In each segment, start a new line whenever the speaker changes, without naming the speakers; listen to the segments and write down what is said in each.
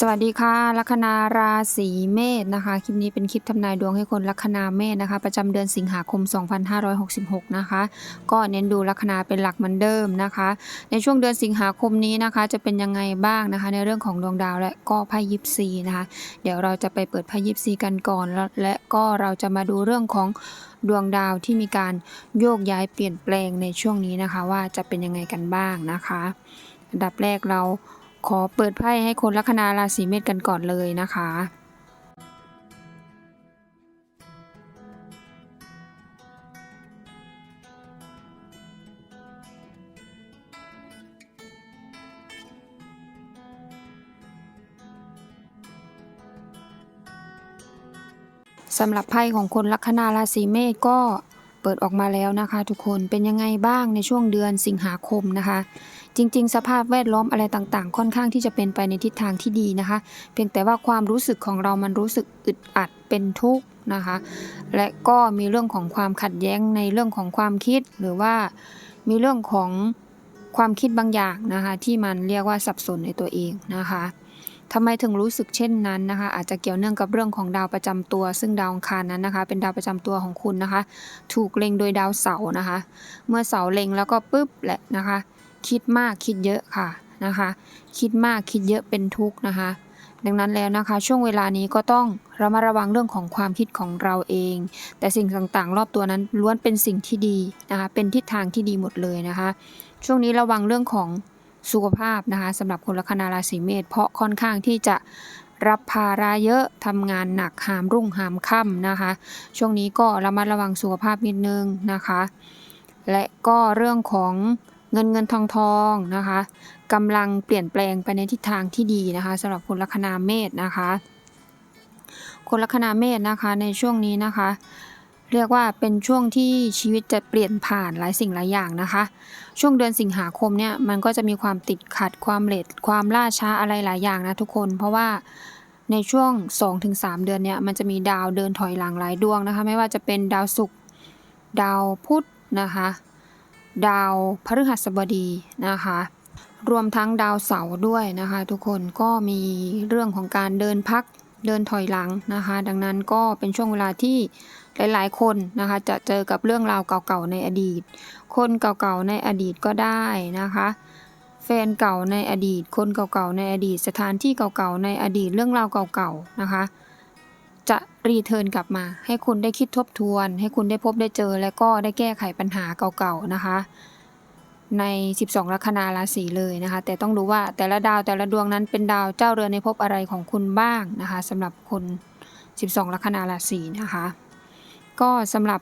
สวัสดีค่ะลัคนาราศีเมษนะคะ คลิปนี้เป็นคลิปทำนายดวงให้คนลัคนาเมษนะคะ ประจำเดือนสิงหาคม 2566 นะคะ ก็เน้นดูลัคนาเป็นหลักเหมือนเดิมนะคะ ในช่วงเดือนสิงหาคมนี้นะคะ จะเป็นยังไงบ้างนะคะ ในเรื่องของดวงดาวและก็ไพ่ยิปซีนะคะ เดี๋ยวเราจะไปเปิดไพ่ยิปซีกันก่อน แล้วและก็เราจะมาดูเรื่องของดวงดาวที่มีการโยกย้ายเปลี่ยนแปลงในช่วงนี้นะคะ ว่าจะเป็นยังไงกันบ้างนะคะอันดับแรกเรา ขอเปิดไพ่ให้คนลัคนาราศีเมษกันก่อนเลยนะคะ สำหรับไพ่ของคนลัคนาราศีเมษก็เปิดออกมาแล้วนะคะ ทุกคนเป็นยังไงบ้างในช่วงเดือนสิงหาคมนะคะ จริง ๆ สภาพแวดล้อมอะไรต่างๆ ค่อนข้างที่จะเป็นไปในทิศทางที่ดีนะคะ เพียงแต่ว่าความรู้สึกของเรามันรู้สึกอึดอัดเป็นทุกข์นะคะ และก็มีเรื่องของความขัดแย้งในเรื่องของความคิดหรือว่ามีเรื่องของความคิดบางอย่างนะคะที่มันเรียกว่าสับสนในตัวเองนะคะทำไมถึงรู้สึกเช่นนั้นนะคะ อาจจะเกี่ยวเนื่องกับเรื่องของดาวประจำตัว ซึ่งดาวอังคารนั้นนะคะ เป็นดาวประจำตัวของคุณนะคะ ถูกเล็งโดยดาวเสาร์นะคะ เมื่อเสาร์เล็งแล้วก็ปุ๊บแหละนะคะ คิดมากคิดเยอะค่ะนะคะ คิดมากคิดเยอะเป็นทุกข์นะคะ ดังนั้นแล้วนะคะ ช่วงเวลานี้ก็ต้องระมัดระวังเรื่องของความคิดของเราเอง แต่สิ่งต่างๆ รอบตัวนั้นล้วนเป็นสิ่งที่ดีนะคะ เป็นทิศทางที่ดีหมดเลยนะคะ ช่วงนี้ระวังเรื่องของสุขภาพนะคะสำหรับคนลัคนาราศีเมษเพราะค่อนข้างที่จะรับภาระเยอะทำงานหนักหามรุ่งหามค่ำนะคะ ช่วงนี้ก็ระมัดระวังสุขภาพนิดนึงนะคะ และก็เรื่องของ เงินเงินทองทองนะคะกำลังเปลี่ยนแปลงไปในทิศทางที่ดีนะคะสำหรับคนลัคนาเมษนะคะ คนลัคนาเมษนะคะในช่วงนี้นะคะ เรียกว่าเป็นช่วงที่ชีวิตจะเปลี่ยนผ่านหลายสิ่งหลายอย่างนะคะ ช่วงเดือนสิงหาคมเนี่ยมันก็จะมีความติดขัดความเลทความล่าช้าอะไรหลายอย่างนะทุกคน เพราะว่าในช่วง 2-3 เดือนเนี่ยมันจะมีดาวเดินถอยหลังหลายดวงนะคะ ไม่ว่าจะเป็นดาวศุกร์ดาวพุธนะคะ ดาวพฤหัสบดีนะคะ รวมทั้งดาวเสาร์ด้วยนะคะ ทุกคนก็มีเรื่องของการเดินพักเดินถอยหลังนะคะ ดังนั้นก็เป็นช่วงเวลาที่หลาย ๆ คนนะคะ จะเจอกับเรื่องราวเก่าๆในอดีต คนเก่าๆในอดีตก็ได้นะคะ แฟนเก่าในอดีต คนเก่าๆในอดีต สถานที่เก่าๆในอดีตเรื่องราวเก่าๆนะคะ จะรีเทิร์นกลับมา ให้คุณได้คิดทบทวน ให้คุณได้พบได้เจอ และก็ได้แก้ไขปัญหาเก่าๆนะคะ ใน 12 ลัคนาราศีเลยนะคะ แต่ต้องดูว่าแต่ละดาวแต่ละดวงนั้นเป็นดาวเจ้าเรือนในภพอะไรของคุณบ้างนะคะสำหรับคน 12 ลัคนาราศีนะคะ ก็สำหรับ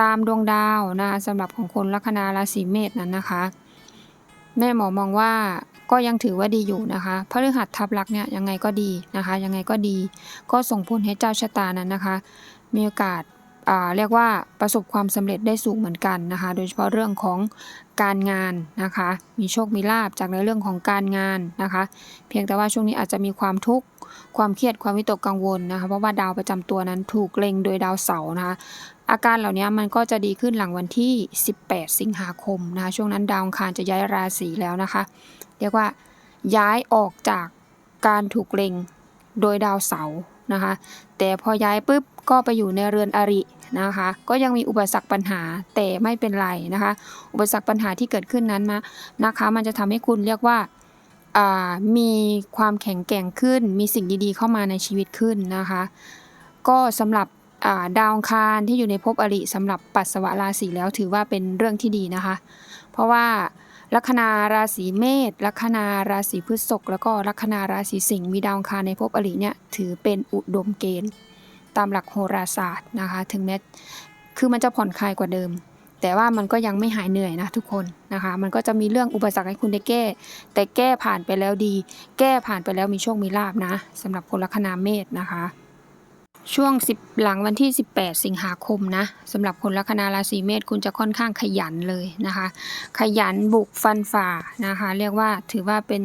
ตามดวงดาวนะคะสำหรับของคนลัคนาราศีเมษนั้นนะคะ แม่หมอมองว่า ก็ยังถือว่าดีอยู่นะคะพฤหัสทับลักษณ์เนี่ยยังไงก็ดีนะคะ ยังไงก็ดี ก็ส่งผลให้เจ้าชะตานั้นนะคะ มีโอกาสาเรียกว่าประสบความสำเร็จได้สูงเหมือนกันนะคะ โดยเฉพาะเรื่องของการงานนะคะ มีโชคมีลาบจากในเรื่องของการงานนะคะ เพียงแต่ว่าช่วงนี้อาจจะมีความทุกข์ความเครียดความวิตกกังวลนะคะ เพราะว่าดาวประจำตัวนั้นถูกเล็งโดยดาวเสาร์นะคะ อาการเหล่านี้มันก็จะดีขึ้นหลังวันที่ 18 สิงหาคมนะคะ ช่วงนั้นดาวอังคารจะย้ายราศีแล้วนะคะ เรียกว่าย้ายออกจากการถูกเล็งโดยดาวเสาร์นะคะ แต่พอย้ายปุ๊บก็ไปอยู่ในเรือนอรินะคะ ก็ยังมีอุปสรรคปัญหาแต่ไม่เป็นไรนะคะ อุปสรรคปัญหาที่เกิดขึ้นนั้นนะนะคะ มันจะทำให้คุณเรียกว่ามีความแข็งแกร่งขึ้น มีสิ่งดีๆ เข้ามาในชีวิตขึ้นนะคะ ก็สำหรับาดาวคารที่อยู่ในภพอริสำหรับปัสสาวะราศีแล้วถือว่าเป็นเรื่องที่ดีนะคะ เพราะว่า ลัคนาราศีเมษลัคนาราศีพฤษภแล้วก็ลัคนาราศีสิงห์มีดาวคารในภพอริเนี่ยถือเป็นอุดมเกณฑ์ ตามหลักโหราศาสตร์นะคะ ถึงแม้คือมันจะผ่อนคลายกว่าเดิม แต่ว่ามันก็ยังไม่หายเหนื่อยนะทุกคนนะคะ มันก็จะมีเรื่องอุปสรรคให้คุณได้แก้ แต่แก้ผ่านไปแล้วดี แก้ผ่านไปแล้วมีโชคมีลาบนะสำหรับคนลัคนาเมษนะคะ ช่วง 10 หลังวันที่ 18 สิงหาคมนะสำหรับคนลัคนาราศีเมษคุณจะค่อนข้างขยันเลยนะคะ ขยันบุกฟันฝ่านะคะ เรียกว่าถือว่าเป็น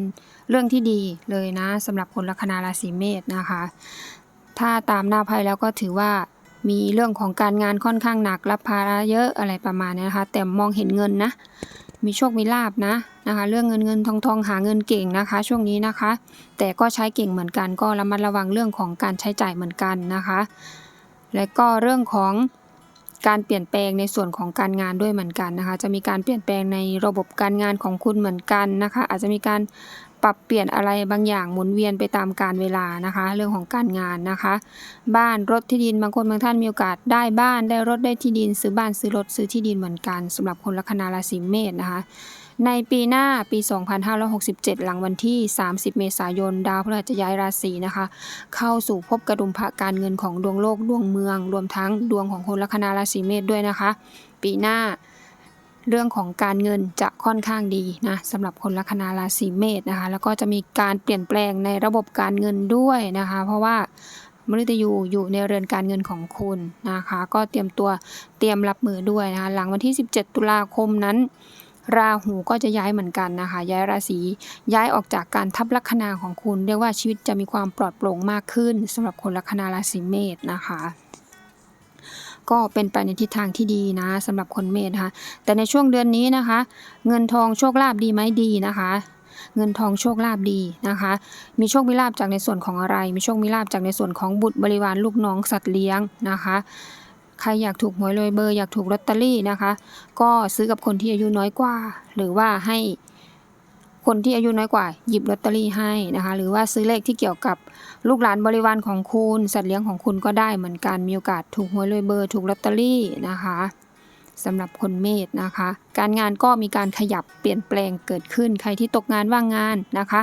เรื่องที่ดีเลยนะสำหรับคนลัคนาราศีเมษนะคะ ถ้าตามหน้าไพ่แล้วก็ถือว่ามีเรื่องของการงานค่อนข้างหนักรับภาระเยอะอะไรประมาณนี้นะคะ แต่มองเห็นเงินนะ มีโชคมีลาบนะนะคะ เรื่องเงินเงินทองทองหาเงินเก่งนะคะ ช่วงนี้นะคะ แต่ก็ใช้เก่งเหมือนกัน ก็ระมัดระวังเรื่องของการใช้จ่ายเหมือนกันนะคะ และก็เรื่องของ การเปลี่ยนแปลงในส่วนของการงานด้วยเหมือนกันนะคะ จะมีการเปลี่ยนแปลงในระบบการงานของคุณเหมือนกันนะคะ อาจจะมีการปรับเปลี่ยนอะไรบางอย่างหมุนเวียนไปตามการเวลานะคะ เรื่องของการงานนะคะ บ้านรถที่ดินบางคนบางท่านมีโอกาสได้บ้านได้รถได้ที่ดิน ซื้อบ้านซื้อรถซื้อที่ดินเหมือนกันสำหรับคนลัคนาราศีเมษนะคะ ในปีหน้าปี 2567 หลังวันที่ 30 เมษายน ดาวพฤหัสจะย้ายราศีนะคะ เข้าสู่ภพกระดุมพระการเงินของดวงโลกดวงเมือง รวมทั้งดวงของคนลัคนาราศีเมษด้วยนะคะ ปีหน้าเรื่องของการเงินจะค่อนข้างดีนะสำหรับคนลัคนาราศีเมษนะคะ แล้วก็จะมีการเปลี่ยนแปลงในระบบการเงินด้วยนะคะ เพราะว่ามฤตยูอยู่ในเรือนการเงินของคุณนะคะ ก็เตรียมตัวเตรียมรับมือด้วยนะคะ หลังวันที่ 17 ตุลาคมนั้น ราหูก็จะย้ายเหมือนกันนะคะ ย้ายราศีย้ายออกจากการทับลัคนาของคุณ เรียกว่าชีวิตจะมีความปลอดโปร่งมากขึ้นสำหรับคนลัคนาราศีเมษนะคะก็เป็นไปในทิศทางที่ดีนะสำหรับคนเมษนะคะแต่ในช่วงเดือนนี้นะคะ เงินทองโชคลาภดีไหมดีนะคะ เงินทองโชคลาภดีนะคะ มีโชคมีลาภจากในส่วนของอะไร มีโชคมีลาภจากในส่วนของบุตรบริวารลูกน้องสัตว์เลี้ยงนะคะ ใครอยากถูกหวยรวยเบอร์อยากถูกลอตเตอรี่นะคะ ก็ซื้อกับคนที่อายุน้อยกว่า หรือว่าให้คนที่อายุน้อยกว่าหยิบลอตเตอรี่ให้นะคะ หรือว่าซื้อเลขที่เกี่ยวกับลูกหลานบริวารของคุณสัตว์เลี้ยงของคุณก็ได้เหมือนกันมีโอกาสถูกหวยรวยเบอร์ถูกลอตเตอรี่นะคะสำหรับคนเมษนะคะ การงานก็มีการขยับเปลี่ยนแปลงเกิดขึ้น ใครที่ตกงานว่างงานนะคะ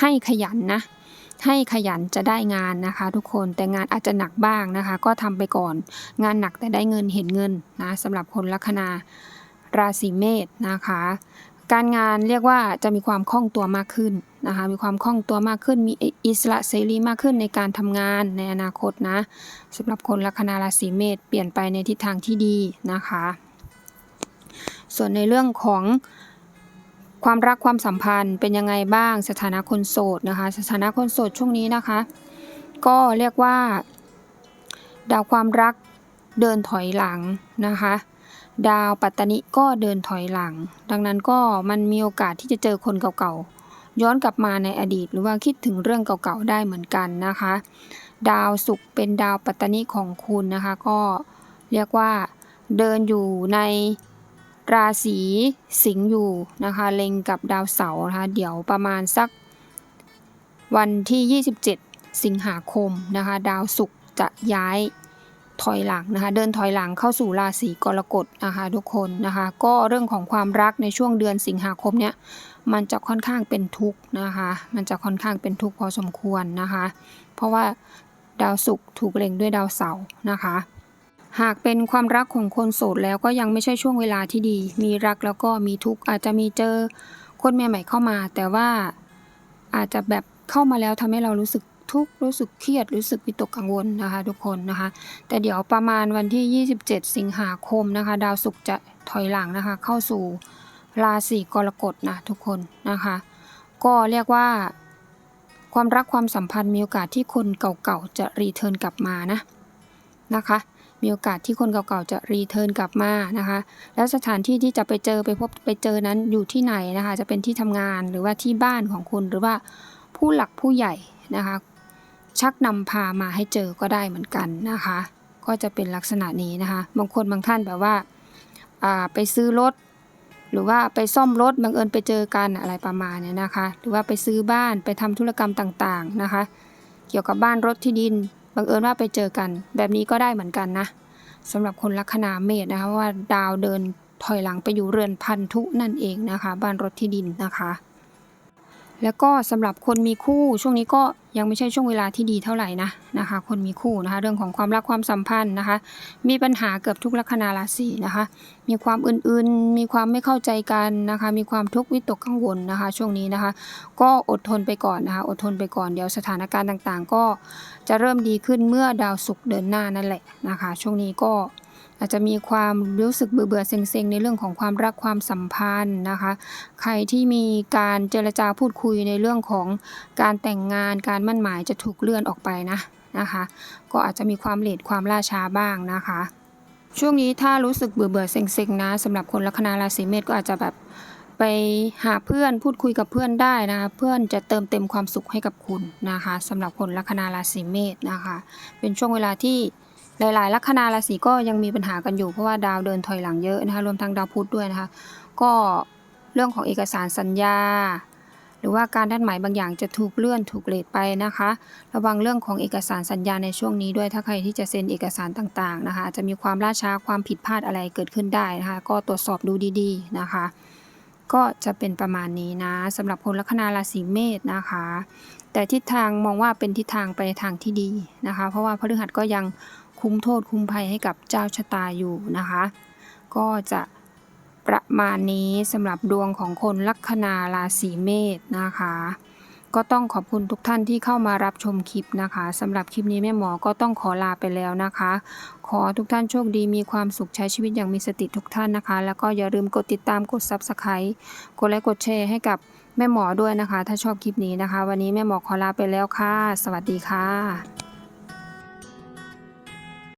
ให้ขยันนะ ให้ขยันจะได้งานนะคะ ทุกคนแต่งานอาจจะหนักบ้างนะคะ ก็ทำไปก่อน งานหนักแต่ได้เงินเห็นเงินนะสำหรับคนลัคนาราศีเมษนะคะ การงานเรียกว่าจะมีความคล่องตัวมากขึ้นนะคะมีความคล่องตัวมากขึ้นมีอิสระเสรีมากขึ้นในการทำงานในอนาคตนะสำหรับคนลัคนาราศีเมษเปลี่ยนไปในทิศทางที่ดีนะคะ ส่วนในเรื่องของ ความรักความสัมพันธ์เป็นยังไงบ้างสถานะคนโสดนะคะ สถานะคนโสดช่วงนี้นะคะ ก็เรียกว่า ดาวความรักเดินถอยหลังนะคะ ดาวปัตตนิก็เดินถอยหลัง ดังนั้นก็มันมีโอกาสที่จะเจอคนเก่าๆย้อนกลับมาในอดีต หรือว่าคิดถึงเรื่องเก่าๆได้เหมือนกันนะคะ ดาวศุกร์เป็นดาวปัตตนิของคุณนะคะ ก็เรียกว่าเดินอยู่ใน ราศีสิงห์อยู่นะคะเล็งกับดาวเสาร์นะคะเดี๋ยวประมาณสักวันที่ 27 สิงหาคมนะคะดาวศุกร์จะย้ายถอยหลังนะคะเดินถอยหลังเข้าสู่ราศีกรกฎนะคะทุกคนนะคะก็เรื่องของความรักในช่วงเดือนสิงหาคมเนี้ยมันจะค่อนข้างเป็นทุกข์นะคะมันจะค่อนข้างเป็นทุกข์พอสมควรนะคะเพราะว่าดาวศุกร์ถูกเล็งด้วยดาวเสาร์นะคะ หากเป็นความรักของคนโสดแล้วก็ยังไม่ใช่ช่วงเวลาที่ดี มีรักแล้วก็มีทุกข์อาจจะมีเจอคนใหม่ๆเข้ามา แต่ว่าอาจจะแบบเข้ามาแล้วทำให้เรารู้สึกทุกข์รู้สึกเครียดรู้สึกวิตกกังวลนะคะ ทุกคนนะคะ แต่เดี๋ยวประมาณวันที่ 27 สิงหาคมนะคะ ดาวศุกร์จะถอยหลังนะคะ เข้าสู่ราศีกรกฎนะทุกคนนะคะ ก็เรียกว่า ความรักความสัมพันธ์มีโอกาสที่คนเก่าๆจะรีเทิร์นกลับมานะนะคะ มีโอกาสที่คนเก่าๆจะรีเทิร์นกลับมานะคะ แล้วสถานที่ที่จะไปเจอไปพบไปเจอนั้นอยู่ที่ไหนนะคะ จะเป็นที่ทำงานหรือว่าที่บ้านของคุณหรือว่าผู้หลักผู้ใหญ่นะคะ ชักนำพามาให้เจอก็ได้เหมือนกันนะคะ ก็จะเป็นลักษณะนี้นะคะ บางคนบางท่านแบบว่าอ่าไปซื้อรถหรือว่าไปซ่อมรถบังเอิญไปเจอกันอะไรประมาณเนี้ยนะคะ หรือว่าไปซื้อบ้านไปทำธุรกรรมต่างๆนะคะ เกี่ยวกับบ้านรถที่ดิน บังเอิญว่าไปเจอกัน แบบนี้ก็ได้เหมือนกันนะสำหรับคนลัคนาเมษนะคะว่าดาวเดินถอยหลังไปอยู่เรือนพันธุนั่นเองนะคะ บ้านรถที่ดินนะคะ แล้วก็สำหรับคนมีคู่ช่วงนี้ก็ ยังไม่ใช่ช่วงเวลาที่ดีเท่าไหร่นะนะคะ คนมีคู่นะคะ เรื่องของความรักความสัมพันธ์นะคะ มีปัญหาเกือบทุกลัคนาราศีนะคะ มีความอื่นๆ มีความไม่เข้าใจกันนะคะ มีความทุกข์วิตกกังวลนะคะ ช่วงนี้นะคะ ก็อดทนไปก่อนนะคะ อดทนไปก่อนเดี๋ยวสถานการณ์ต่างๆ ก็จะเริ่มดีขึ้นเมื่อดาวศุกร์เดินหน้านั่นแหละนะคะ ช่วงนี้ก็ อาจจะมีความรู้สึกเบื่อเบื่อๆเซ็งๆ ในเรื่องของความรักความสัมพันธ์นะคะ ใครที่มีการเจรจาพูดคุยในเรื่องของการแต่งงานการมั่นหมายจะถูกเลื่อนออกไปนะนะคะ ก็อาจจะมีความเลทความล่าช้าบ้างนะคะ ช่วงนี้ถ้ารู้สึกเบื่อเบื่อๆเซ็งๆนะสำหรับคนลัคนาราศีเมษก็อาจจะแบบไปหาเพื่อนพูดคุยกับเพื่อนได้นะคะเพื่อนจะเติมเต็มความสุขให้กับคุณนะคะสำหรับคนลัคนาราศีเมษนะคะ เป็นช่วงเวลาที่ หลาย ๆ ลัคนาราศีก็ยังมีปัญหากันอยู่เพราะว่าดาวเดินถอยหลังเยอะนะคะรวมทั้งดาวพุธด้วยนะคะ ก็เรื่องของเอกสารสัญญา หรือว่าการนัดหมายบางอย่างจะถูกเลื่อนถูกเลทไปนะคะ ระวังเรื่องของเอกสารสัญญาในช่วงนี้ด้วยถ้าใครที่จะเซ็นเอกสารต่าง ๆ นะคะจจะมีความล่าช้าความผิดพลาดอะไรเกิดขึ้นได้นะคะ ก็ตรวจสอบดูดี ๆ นะคะก็จะเป็นประมาณนี้นะสำหรับคนลัคนาราศีเมษนะคะ แต่ทิศทางมองว่าเป็นทิศทางไปในทางที่ดีนะคะ เพราะว่าพฤหัสก็ยัง คุ้มโทษคุ้มภัยให้กับเจ้าชะตาอยู่นะคะ ก็จะประมาณนี้สำหรับดวงของคนลัคนาราศีเมษนะคะ ก็ต้องขอบคุณทุกท่านที่เข้ามารับชมคลิปนะคะสำหรับคลิปนี้แม่หมอก็ต้องขอลาไปแล้วนะคะ ขอทุกท่านโชคดีมีความสุขใช้ชีวิตอย่างมีสติทุกท่านนะคะ แล้วก็อย่าลืมกดติดตามกด Subscribe กดไลค์กดแชร์ให้กับแม่หมอด้วยนะคะ ถ้าชอบคลิปนี้นะคะ วันนี้แม่หมอขอลาไปแล้วค่ะ สวัสดีค่ะ